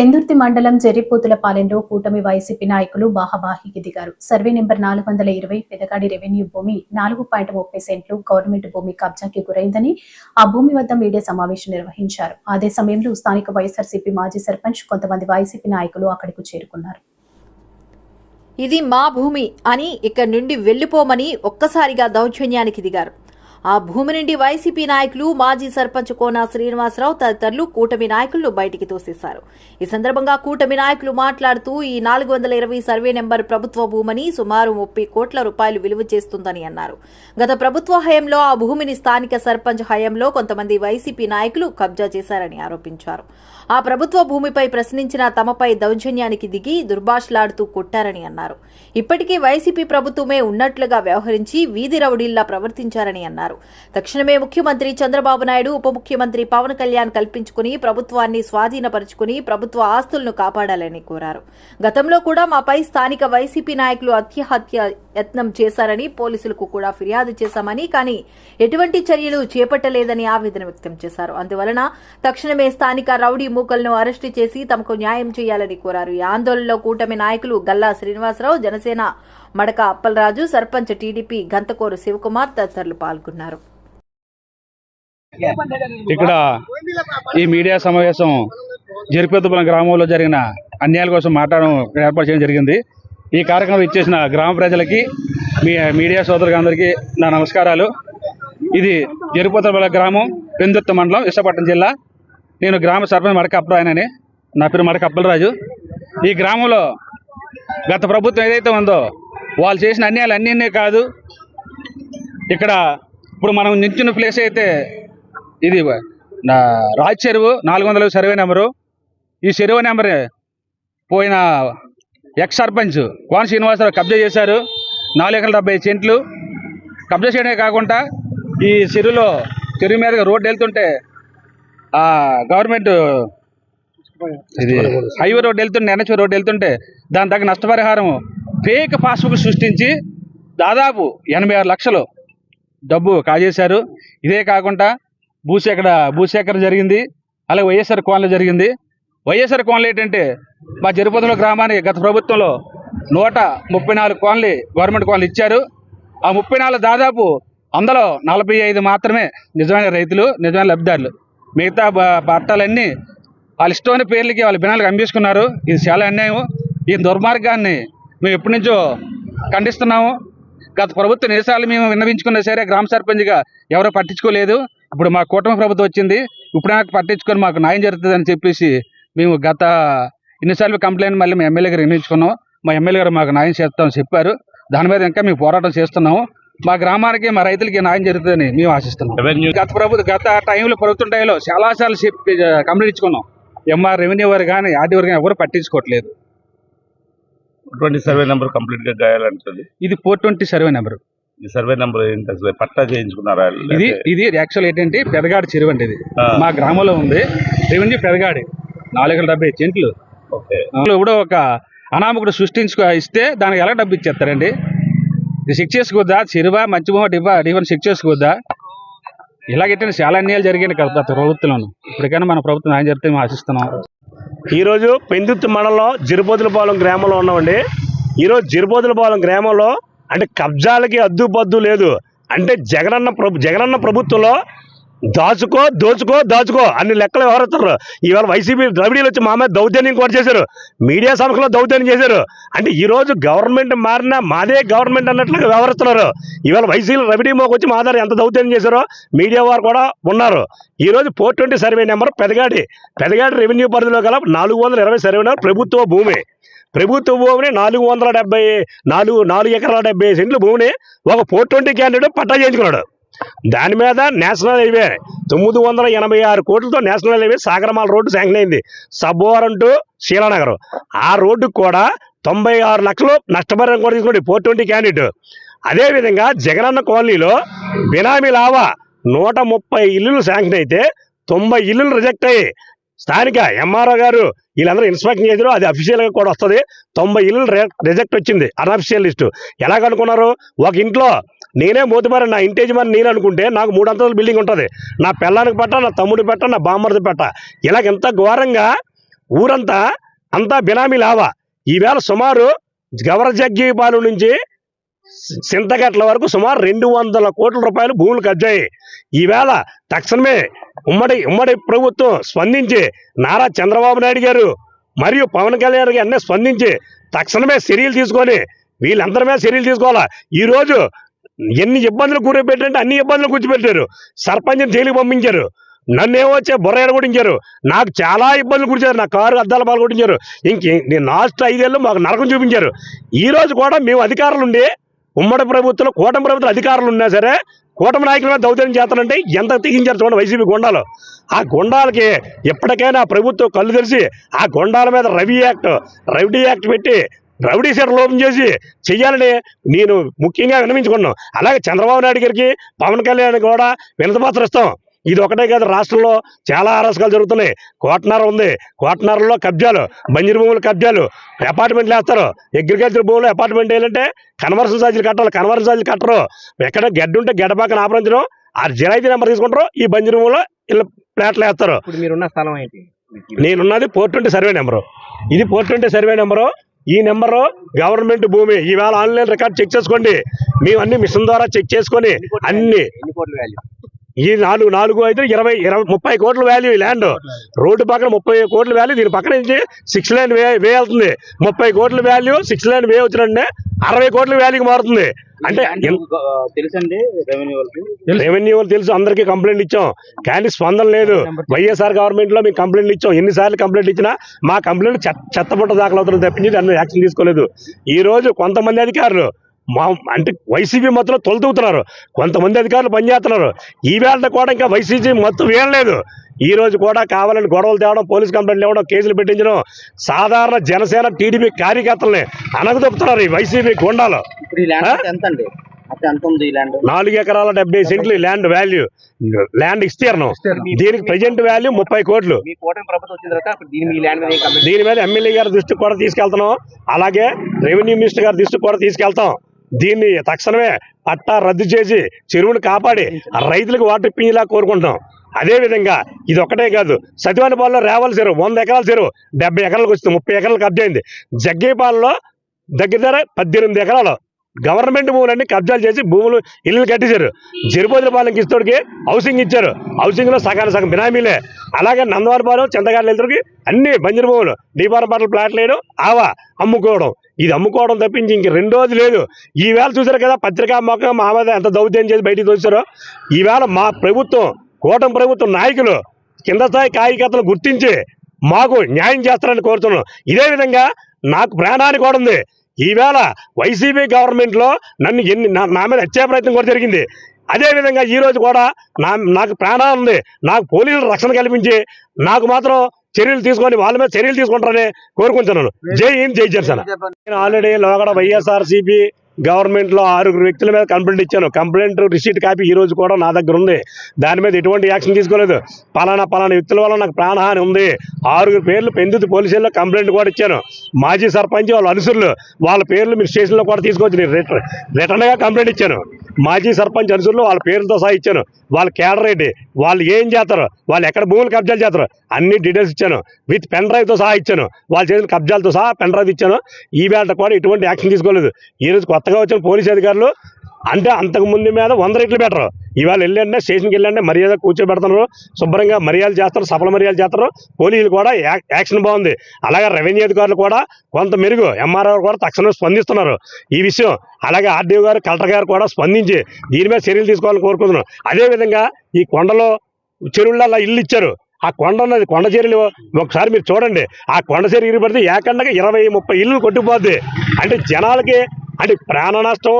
పెందుర్తి మండలం జెర్రిపోతులపాలెంలో కూటమి వైసీపీ నాయకులు బాహబాహికి దిగారు సర్వే నెంబర్ నాలుగు వందల ఇరవై పెదగాడి రెవెన్యూ భూమి నాలుగు పాయింట్ ముప్పై సెంట్లు గవర్నమెంట్ భూమి కబ్జాకి గురైందని ఆ భూమి వద్ద మీడియా సమావేశం నిర్వహించారు. అదే సమయంలో స్థానిక వైఎస్ఆర్సీపీ మాజీ సర్పంచ్ కొంతమంది వైసీపీ నాయకులు అక్కడికి చేరుకున్నారు. ఇది మా భూమి అని ఇక్కడి నుండి వెళ్ళిపోమని ఒక్కసారిగా దౌర్జన్యానికి దిగారు. ఆ భూమి నుండి వైసీపీ నాయకులు మాజీ సర్పంచ్ కోన శ్రీనివాసరావు తదితరులు కూటమి నాయకులను బయటికి తోసేశారు. ఈ సందర్భంగా కూటమి నాయకులు మాట్లాడుతూ ఈ నాలుగు వందల ఇరవై సర్వే నెంబర్ ప్రభుత్వ భూమని సుమారు ముప్పై కోట్ల రూపాయలు విలువ చేస్తుందని అన్నారు. గత ప్రభుత్వ హయంలో ఆ భూమిని స్థానిక సర్పంచ్ హయంలో కొంతమంది వైసీపీ నాయకులు కబ్జా చేశారని ఆరోపించారు. ఆ ప్రభుత్వ భూమిపై ప్రశ్నించిన తమపై దౌర్జన్యానికి దిగి దుర్భాషలాడుతూ కొట్టారని అన్నారు. ఇప్పటికీ వైసీపీ ప్రభుత్వమే ఉన్నట్లుగా వ్యవహరించి వీధి రౌడీల్లా ప్రవర్తించారని అన్నారు. తక్షణమే ముఖ్యమంత్రి చంద్రబాబు నాయుడు ఉప ముఖ్యమంత్రి పవన్ కళ్యాణ్ కల్పించుకుని ప్రభుత్వాన్ని స్వాధీనపరుచుకుని ప్రభుత్వ ఆస్తులను కాపాడాలని కోరారు. గతంలో కూడా మాపై స్థానిక వైసీపీ నాయకులు అత్యహత్య యత్నం చేశారని పోలీసులకు కూడా ఫిర్యాదు చేశామని కానీ ఎటువంటి చర్యలు చేపట్టలేదని ఆవేదన వ్యక్తం చేశారు. అందువలన తక్షణమే స్థానిక రౌడీ ప్రముఖులను అరెస్టు చేసి తమకు న్యాయం చేయాలని కోరారు. ఈ ఆందోళనలో కూటమి నాయకులు గల్లా శ్రీనివాసరావు జనసేన మడక అప్పలరాజు సర్పంచ్ టీడీపీ గంతకోరు శివకుమార్ తదితరులు పాల్గొన్నారు. ఇక్కడ ఈ మీడియా సమావేశం జరిపేతుపురం గ్రామంలో జరిగిన అన్యాయాల కోసం మాట్లాడడం ఏర్పాటు చేయడం జరిగింది. ఈ కార్యక్రమం ఇచ్చేసిన గ్రామ ప్రజలకి మీ మీడియా సోదరులందరికీ నా నమస్కారాలు. ఇది జరిపోతుల గ్రామం పెందుర్తి మండలం విశాఖపట్నం జిల్లా నేను గ్రామ సర్పంచ్ మడక అప్పరాయనని నా పేరు మడక అప్పలరాజు. ఈ గ్రామంలో గత ప్రభుత్వం ఏదైతే ఉందో వాళ్ళు చేసిన అన్యాయాలు అన్నీ కాదు. ఇక్కడ ఇప్పుడు మనం నించున్న ప్లేస్ అయితే ఇది నా రాజ్ చెరువు నాలుగు వందల సర్వే నెంబరు. ఈ చెరువు నెంబర్ పోయిన ఎక్స్ సర్పంచ్ కోన శ్రీనివాసరావు కబ్జా చేశారు. నాలుగు ఎకరాల డెబ్బై సెంట్లు. కబ్జా చేయడమే కాకుండా ఈ చెరువులో చెరువు మీదగా రోడ్డు వెళ్తుంటే గవర్నమెంట్ ఇది హైవే రోడ్డు వెళ్తుంటే ఎన్హెచ్ రోడ్డు వెళ్తుంటే దాని తగ్గ నష్టపరిహారం ఫేక్ పాస్బుక్ సృష్టించి దాదాపు ఎనభై ఆరు లక్షలు డబ్బు కాజేశారు. ఇదే కాకుండా భూసేకర భూసేకరణ జరిగింది. అలాగే వైఎస్ఆర్ కోన్లో జరిగింది. వైఎస్ఆర్ కోన్లు ఏంటంటే మా జరిపతుల గ్రామానికి గత ప్రభుత్వంలో నూట ముప్పై నాలుగు కోన్లు గవర్నమెంట్ కోన్లు ఇచ్చారు. ఆ ముప్పై నాలుగు దాదాపు అందులో నలభై ఐదు మాత్రమే నిజమైన రైతులు నిజమైన లబ్ధిదారులు. మిగతా పట్టాలన్నీ వాళ్ళ ఇష్టమైన పేర్లకి వాళ్ళ బినాలకు అంబేసుకున్నారు ఇది చాలా అన్యాయం. ఈ దుర్మార్గాన్ని మేము ఎప్పటి నుంచో ఖండిస్తున్నాము. గత ప్రభుత్వ ఎన్నిసార్లు మేము విన్నవించుకున్నా సరే గ్రామ సర్పంచ్గా ఎవరో పట్టించుకోలేదు. ఇప్పుడు మా కూటమి ప్రభుత్వం వచ్చింది. ఇప్పుడు నాకు పట్టించుకొని మాకు న్యాయం జరుగుతుందని చెప్పేసి మేము గత ఎన్నిసార్లు కంప్లైంట్ మళ్ళీ మా ఎమ్మెల్యే గారు వినిపించుకున్నాం మా ఎమ్మెల్యే గారు మాకు న్యాయం చేస్తామని చెప్పారు. దాని మీద ఇంకా మేము పోరాటం చేస్తున్నాము. మా గ్రామానికి మా రైతులకి న్యాయం జరుగుతుందని మేము ఆశిస్తున్నాం. గత ప్రభుత్వం గత టైంలో ప్రభుత్వం టైంలో చాలాసార్లు చెప్పి కంప్లైంట్ ఇచ్చుకున్నాం. ఎంఆర్ రెవెన్యూ వారు కానీ ఆర్డీ వారు కానీ ఎవరు పట్టించుకోవట్లేదు. ట్వంటీ సర్వే నెంబర్ కంప్లీట్గా గాయాలంటుంది. ఇది ఫోర్ ట్వంటీ సర్వే నెంబర్. ఈ సర్వే నెంబర్ ఏంటి అసలు? పట్టా చేయించుకున్నారా? ఇది ఇది యాక్చువల్ ఏంటంటే పెదగాడి చెరువు అంటే ఇది. మా గ్రామంలో ఉంది. రెవెన్యూ పెదగాడి. నాలుగు వందల డెబ్బై సెంట్లు ఓకే. కూడా ఒక అనామకుడు సృష్టించుకో ఇస్తే దానికి ఎలా డబ్బు ఇచ్చేస్తారండి? ఇది చెక్ చేసుకోవద్దా చెరువా మంచి బొమ్మ డివా డివన్ చెక్ చేసుకోవద్దా ఇలాగైతే చాలా అన్యాయాలు జరిగాయి కదా గత ప్రభుత్వంలోను. ఇప్పటికైనా మన ప్రభుత్వం ఆయన జరిగితే మేము ఆశిస్తున్నాం. ఈరోజు పెందుర్తి మండలంలో జిరుపోతులపాలెం గ్రామంలో ఉన్నామండి. ఈరోజు జిరుపోతులపాలెం గ్రామంలో అంటే కబ్జాలకి అద్దుపద్దు లేదు. అంటే జగనన్న ప్రభు జగనన్న ప్రభుత్వంలో దాచుకో దోచుకో దాచుకో. అన్ని లెక్కలు వ్యవహరిస్తారు ఇవాళ వైసీపీ ద్రవిడీలు వచ్చి మా మీద దౌర్జన్యం కూడా చేశారు. మీడియా సంస్థలో దౌర్జన్యం చేశారు. అంటే ఈరోజు గవర్నమెంట్ మారినా మాదే గవర్నమెంట్ అన్నట్లుగా వ్యవహరిస్తున్నారు. ఇవాళ వైసీపీ రవిడీ మోకు వచ్చి మా దగ్గర ఎంత దౌర్జన్యం చేశారో మీడియా వారు కూడా ఉన్నారు. ఈ రోజు four twenty survey number Pedagadi. Pedagadi revenue పరిధిలో గల నాలుగు వందల ఇరవై సర్వే నెంబర్ ప్రభుత్వ భూమి. ప్రభుత్వ భూమిని నాలుగు వందల డెబ్బై నాలుగు నాలుగు ఎకరాల డెబ్బై సెంట్లు భూమిని ఒక ఫోర్ ట్వంటీ క్యాండిడేట్ పట్టా చేయించుకున్నాడు. దాని మీద నేషనల్ హైవే తొమ్మిది వందల ఎనభై ఆరు కోట్లతో national highway Sagarmala road sanction అయింది. సబ్బోరం టు శీలానగర్. ఆ రోడ్డుకు కూడా తొంభై ఆరు లక్షలు నష్టపరిహారం కూడా తీసుకోండి. Four twenty candidate. అదేవిధంగా జగనన్న కాలనీలో బినామీ లావా నూట ముప్పై ఇల్లులు శాంక్షన్ అయితే తొంభై ఇల్లులు రిజెక్ట్ అయ్యి స్థానిక ఎంఆర్ఓ గారు వీళ్ళందరూ ఇన్స్పెక్షన్ చేశారు. అది అఫీషియల్గా కూడా వస్తుంది. తొంభై ఇల్లు రిజెక్ట్ వచ్చింది. Unofficial list. ఎలా కనుక్కున్నారు ఒక ఇంట్లో నేనే మోతిపారి నా ఇంటి మరి నేను అనుకుంటే నాకు మూడు అంతస్తుల బిల్డింగ్ ఉంటుంది. నా పిల్లానికి పెట్ట నా తమ్ముడి పెట్ట నా బామ్మర్ది పెట్ట. ఇలాగ ఎంత ఘోరంగా ఊరంతా అంతా బినామీ లావా. ఈవేళ సుమారు గవరజగ్గీపాలెం నుంచి సింతగట్ల వరకు సుమారు రెండు వందల కోట్ల రూపాయలు భూములు కబ్జాయి ఈవేళ తక్షణమే ఉమ్మడి ఉమ్మడి ప్రభుత్వం స్పందించి నారా చంద్రబాబు నాయుడు గారు మరియు పవన్ కళ్యాణ్ గారు అన్నీ స్పందించి తక్షణమే చర్యలు తీసుకొని వీళ్ళందరి మీద చర్యలు తీసుకోవాలా. ఈ రోజు ఎన్ని ఇబ్బందులు కూరబెట్టారంటే అన్ని ఇబ్బందులు కూర్చోబెట్టారు సర్పంచ్ని జైలుకి పంపించారు. నన్ను ఏమొచ్చే బుర్ర ఎడగొట్టించారు నాకు చాలా ఇబ్బందులు గురించారు నా కారు అద్దాలు పాల్గొట్టించారు ఇంక నేను లాస్ట్ ఐదేళ్ళు మాకు నరకం చూపించారు. ఈ రోజు కూడా మేము అధికారులు ఉండి ఉమ్మడి ప్రభుత్వంలో కూటమి ప్రభుత్వం అధికారులు ఉన్నా సరే కూటమి నాయకుల మీద దౌర్జన్యం చేస్తానంటే ఎంత తెగించారు చూడండి వైసీపీ గుండాలు. ఆ గుండాలకి ఎప్పటికైనా ప్రభుత్వం కళ్ళు తెరిచి ఆ గుండాల మీద రవి యాక్ట్ రౌడీ యాక్ట్ పెట్టి రౌడీ సెట్ లోపం చేసి చెయ్యాలని నేను ముఖ్యంగా విన్నవించుకున్నాను అలాగే చంద్రబాబు నాయుడు గారికి పవన్ కళ్యాణ్ కూడా వినతపత్రం ఇస్తాం. ఇది ఒకటే కాదు రాష్ట్రంలో చాలా అరాచకాలు జరుగుతున్నాయి. కోటనర ఉంది. కోటనరలో కబ్జాలు బంజరు భూములు కబ్జాలు అపార్ట్మెంట్లు వేస్తారు. అగ్రికల్చర్ భూములు అపార్ట్మెంట్ వేయాలంటే కన్వర్షన్ ఛార్జీలు కట్టాలి. కన్వర్షన్ ఛార్జీలు కట్టరు. ఎక్కడ గడ్డి ఉంటే గడ్డ పక్కన ఆపరించడం ఆ జిరాయితీ నెంబర్ తీసుకుంటారు. ఈ బంజరు భూములో ఇళ్ళ ప్లాట్లు వేస్తారు. మీరున్న స్థలం ఏంటి? నేనున్నది ఫోర్ ట్వంటీ సర్వే నెంబరు. ఇది ఫోర్ ట్వంటీ సర్వే నెంబరు. ఈ నెంబరు గవర్నమెంట్ భూమి. ఈవేళ ఆన్లైన్ రికార్డ్ చెక్ చేసుకోండి. మేము అన్ని మిషన్ ద్వారా చెక్ చేసుకొని అన్ని ఈ నాలుగు నాలుగు ఐదు ఇరవై ఇరవై ముప్పై కోట్ల వాల్యూ ఈ ల్యాండ్ రోడ్డు పక్కన ముప్పై కోట్ల వాల్యూ దీని పక్కన నుంచి సిక్స్ లైన్ వే వే వెళ్తుంది. ముప్పై కోట్ల వాల్యూ సిక్స్ లైన్ వే వచ్చినంటే అరవై కోట్ల వాల్యూకి మారుతుంది. అంటే తెలుసండి రెవెన్యూ వాళ్ళు తెలుసు అందరికీ కంప్లైంట్ ఇచ్చాం. కానీ స్పందన లేదు. వైఎస్ఆర్ గవర్నమెంట్లో మేము కంప్లైంట్ ఇచ్చాం. ఎన్నిసార్లు కంప్లైంట్ ఇచ్చినా మా కంప్లైంట్ చెత్తపట్ట దాఖలు అవుతుంది తప్పించి దాన్ని యాక్షన్ తీసుకోలేదు. ఈ రోజు కొంతమంది అధికారులు మా అంటే వైసీపీ మొత్తం తొలతూగుతున్నారు. కొంతమంది అధికారులు పనిచేస్తున్నారు ఈ వేళ కూడా ఇంకా వైసీపీ మొత్తం వేయలేదు ఈ రోజు కూడా కావాలని గొడవలు తేవడం పోలీస్ కంప్లైంట్లు ఇవ్వడం కేసులు పెట్టించడం సాధారణ జనసేన టీడీపీ కార్యకర్తల్ని అనగదొక్కుతున్నారు ఈ వైసీపీ గుండాలు. నాలుగు ఎకరాల డెబ్బై సెంట్లు ల్యాండ్ వాల్యూ ల్యాండ్ విస్తీర్ణం దీనికి ప్రజెంట్ వాల్యూ ముప్పై కోట్లు. దీని మీద ఏం కంప్లైంట్ దీని మీద ఎమ్మెల్యే గారి దృష్టికి కూడా తీసుకెళ్తున్నాం. అలాగే రెవెన్యూ మినిస్టర్ గారి దృష్టికి కూడా తీసుకెళ్తాం. దీన్ని తక్షణమే పట్టా రద్దు చేసి చెరువును కాపాడి ఆ రైతులకు వాటర్ ఇప్పించేలా కోరుకుంటాం అదేవిధంగా ఇది ఒకటే కాదు సతివానిపాలెంలో రేవల చెరువు వంద ఎకరాల చెరువు డెబ్బై ఎకరాలకు వస్తుంది ముప్పై ఎకరాలకు కబ్జా అయింది. జగ్గేపాలెంలో దగ్గర దగ్గర పద్దెనిమిది ఎకరాలు గవర్నమెంట్ భూములన్నీ కబ్జాలు చేసి భూములు ఇల్లు కట్టేశారు జరిపోతులపాలెం కిస్తోడికి హౌసింగ్ ఇచ్చారు. హౌసింగ్లో లో సగం బినామీలే. అలాగే నందవారిపాలెం చింతగారి వెళ్తుడికి అన్ని బంజరు భూములు డీపారం పాటలు ప్లాట్లు వేయడం ఆవా అమ్ముకోవడం. ఇది అమ్ముకోవడం తప్పించి ఇంక రెండోది లేదు. ఈవేళ చూసారు కదా పత్రికా మొక్క మా మీద ఎంత దౌత్యం చేసి బయటికి తోచారో ఈవేళ మా ప్రభుత్వం కూటమి ప్రభుత్వం నాయకులు కింద స్థాయి కార్యకర్తలు గుర్తించి మాకు న్యాయం చేస్తారని కోరుతున్నాం. ఇదే విధంగా నాకు ప్రాణానికి కూడా ఉంది. ఈవేళ వైసీపీ గవర్నమెంట్లో నన్ను ఎన్ని నా- నా మీద హత్యా ప్రయత్నం కూడా జరిగింది. అదేవిధంగా ఈరోజు ఈ రోజు కూడా నా నాకు ప్రాణాలు ఉంది. నాకు పోలీసులు రక్షణ కల్పించి నాకు మాత్రం చర్యలు తీసుకొని వాళ్ళ మీద చర్యలు తీసుకుంటారని కోరుకుంటున్నాను. జై హింద్ జై జనసేన. నేను ఆల్రెడీ లోగడ వైఎస్ఆర్ సిపి గవర్నమెంట్లో ఆరుగురు వ్యక్తుల మీద కంప్లైంట్ ఇచ్చాను. కంప్లైంట్ రిసీట్ కాపీ ఈ రోజు కూడా నా దగ్గర ఉంది. దాని మీద ఎటువంటి యాక్షన్ తీసుకోలేదు. పలానా పలానా వ్యక్తుల వల్ల నాకు ప్రాణహాని ఉంది. ఆరుగురు పేర్లు పెందుతు పోలీసుల్లో కంప్లైంట్ కూడా ఇచ్చాను. మాజీ సర్పంచ్ వాళ్ళ అనుసరులు వాళ్ళ పేర్లు మీరు స్టేషన్లో కూడా తీసుకొచ్చి నేను రిటర్న్ రిటర్న్గా కంప్లైంట్ ఇచ్చాను. మాజీ సర్పంచ్ అనుసరులు వాళ్ళ పేర్లతో సహా ఇచ్చాను. వాళ్ళ కేడర్ ఏంటి వాళ్ళు ఏం చేస్తారు? వాళ్ళు ఎక్కడ భూములు కబ్జాలు చేస్తారు? అన్ని డీటెయిల్స్ ఇచ్చాను. విత్ పెన్ డ్రైవ్తో సహా ఇచ్చాను. వాళ్ళు చేసిన కబ్జాలతో సహా పెన్ డ్రైవ్ ఇచ్చాను. ఈ వేళ కూడా ఎటువంటి యాక్షన్ తీసుకోలేదు. ఈ రోజు కొత్తగా వచ్చిన పోలీస్ అధికారులు అంటే అంతకు ముందు మీద వంద రెట్లు బెటర్ ఇవాళ వెళ్ళండి స్టేషన్కి వెళ్ళండి మర్యాద కూర్చోబెడతారు. శుభ్రంగా మర్యాదలు చేస్తారు సఫల మర్యాదలు చేస్తారు. పోలీసులు కూడా యాక్షన్ బాగుంది. అలాగే రెవెన్యూ అధికారులు కూడా కొంత మెరుగు ఎంఆర్ఓ కూడా తక్షణం స్పందిస్తున్నారు. ఈ విషయం అలాగే ఆర్డీఓ గారు కలెక్టర్ గారు కూడా స్పందించి దీని మీద చర్యలు తీసుకోవాలని కోరుకుంటున్నాం అదేవిధంగా ఈ కొండలో చెరువులలో ఇల్లు ఇచ్చారు. ఆ కొండ ఉన్నది కొండ చర్యలు ఒకసారి మీరు చూడండి. ఆ కొండ చర్య ఇరిపడితే ఏకండగా ఇరవై ముప్పై ఇల్లు కొట్టుకుపోద్ది. అంటే జనాలకి అంటే ప్రాణ నష్టం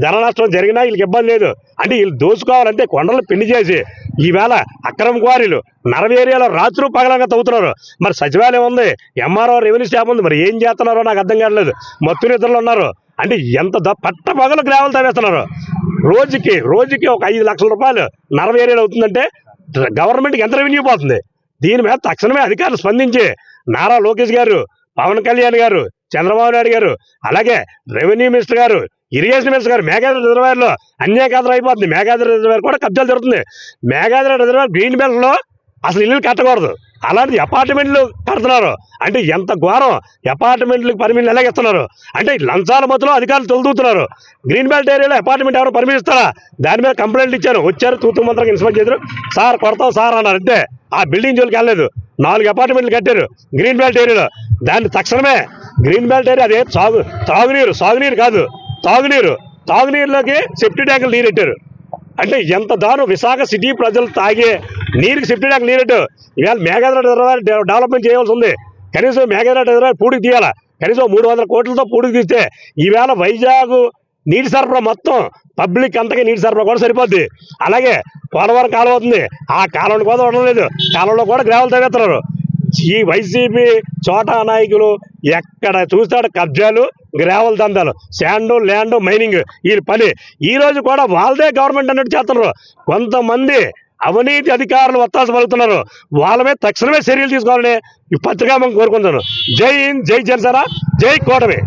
ధన నష్టం జరిగినా వీళ్ళకి ఇబ్బంది లేదు. అంటే వీళ్ళు దోచుకోవాలంటే కొండలు పిండి చేసి ఈవేళ అక్రమ క్వారీలు నరవ ఏరియాలో రాత్రు పగలంగా తవ్వుతున్నారు. మరి సచివాలయం ఉంది ఎంఆర్ఓ రెవెన్యూ స్టాఫ్ ఉంది మరి ఏం చేస్తున్నారో నాకు అర్థం కావట్లేదు. మత్తులు ఇద్దరు ఉన్నారు. అంటే ఎంత ద- పట్ట పగలు గ్రామాలు తవ్వేస్తున్నారు. రోజుకి రోజుకి ఒక ఐదు లక్షల రూపాయలు నరవ ఏరియాలో అవుతుందంటే గవర్నమెంట్కి ఎంత రెవెన్యూ పోతుంది? దీని మీద తక్షణమే అధికారులు స్పందించి నారా లోకేష్ గారు పవన్ కళ్యాణ్ గారు చంద్రబాబు నాయుడు గారు అలాగే revenue minister garu irrigation minister garu Meghadri రిజర్వాయర్లో అన్యాయకాదం అయిపోతుంది. మేఘాద్రి రిజర్వాయర్ కూడా కబ్జాలు జరుగుతుంది. మేఘాద్రి రిజర్వాయర్ గ్రీన్ బెల్ట్లో అసలు ఇల్లు కట్టకూడదు. అలాంటి అపార్ట్మెంట్లు కడుతున్నారు. అంటే ఎంత ఘోరం. అపార్ట్మెంట్లకు పర్మిషన్ ఎలాగిస్తున్నారు అంటే లంచాల మధ్యలో అధికారులు తొలదూతున్నారు. గ్రీన్ బెల్ట్ ఏరియాలో అపార్ట్మెంట్ ఎవరు పర్మిషన్ ఇస్తారా? దాని మీద కంప్లైంట్ ఇచ్చాను వచ్చారు తూతు మంత్రంగా ఇన్స్పెక్ట్ చేశారు. సార్ కొడతాం సార్ అన్నారు. అంతే. ఆ బిల్డింగ్ జోలికి వెళ్ళలేదు. నాలుగు అపార్ట్మెంట్లు కట్టారు. గ్రీన్ బెల్ట్ ఏరియాలో. దాన్ని తక్షణమే గ్రీన్ బెల్ట్ ఏరియా అదే సాగు తాగునీరు సాగునీరు కాదు. తాగునీరు. తాగునీరులోకి సెఫ్టీ ట్యాంకులు నీరెట్టారు. అంటే ఎంత దారు విశాఖ సిటీ ప్రజలు తాగే నీరుకి సెఫ్టీ ట్యాంక్ నీరెట్టు. ఇవాళ మేఘాద్ర డెవలప్మెంట్ చేయవలసి ఉంది. కనీసం మేఘాద్ర పూడికి తీయాలా? కనీసం మూడు వందల కోట్లతో పూడికి తీస్తే ఈవేళ వైజాగ్ నీటి సరఫరా మొత్తం పబ్లిక్ అంతగా నీటి సరఫరా కూడా సరిపోద్ది. అలాగే పోలవరం కాలువ అవుతుంది. ఆ కాలంలో కూడా ఉండలేదు కాలంలో కూడా గ్రావెల్ తవ్వేస్తున్నారు ఈ వైసీపీ చోటా నాయకులు ఎక్కడ చూస్తాడు కబ్జాలు గ్రావెల్ దందాలు శాండ్ ల్యాండ్ మైనింగ్ ఈ పని. ఈ రోజు కూడా వాళ్ళదే గవర్నమెంట్ అన్నట్టు చేస్తున్నారు కొంతమంది అవినీతి అధికారులు ఒత్తాస పలుకుతున్నారు. వాళ్ళ మీద తక్షణమే చర్యలు తీసుకోవాలని ఈ పత్రికా మనం కోరుకుంటున్నాను జై హింద్ జై జనసేన జై కూటమి.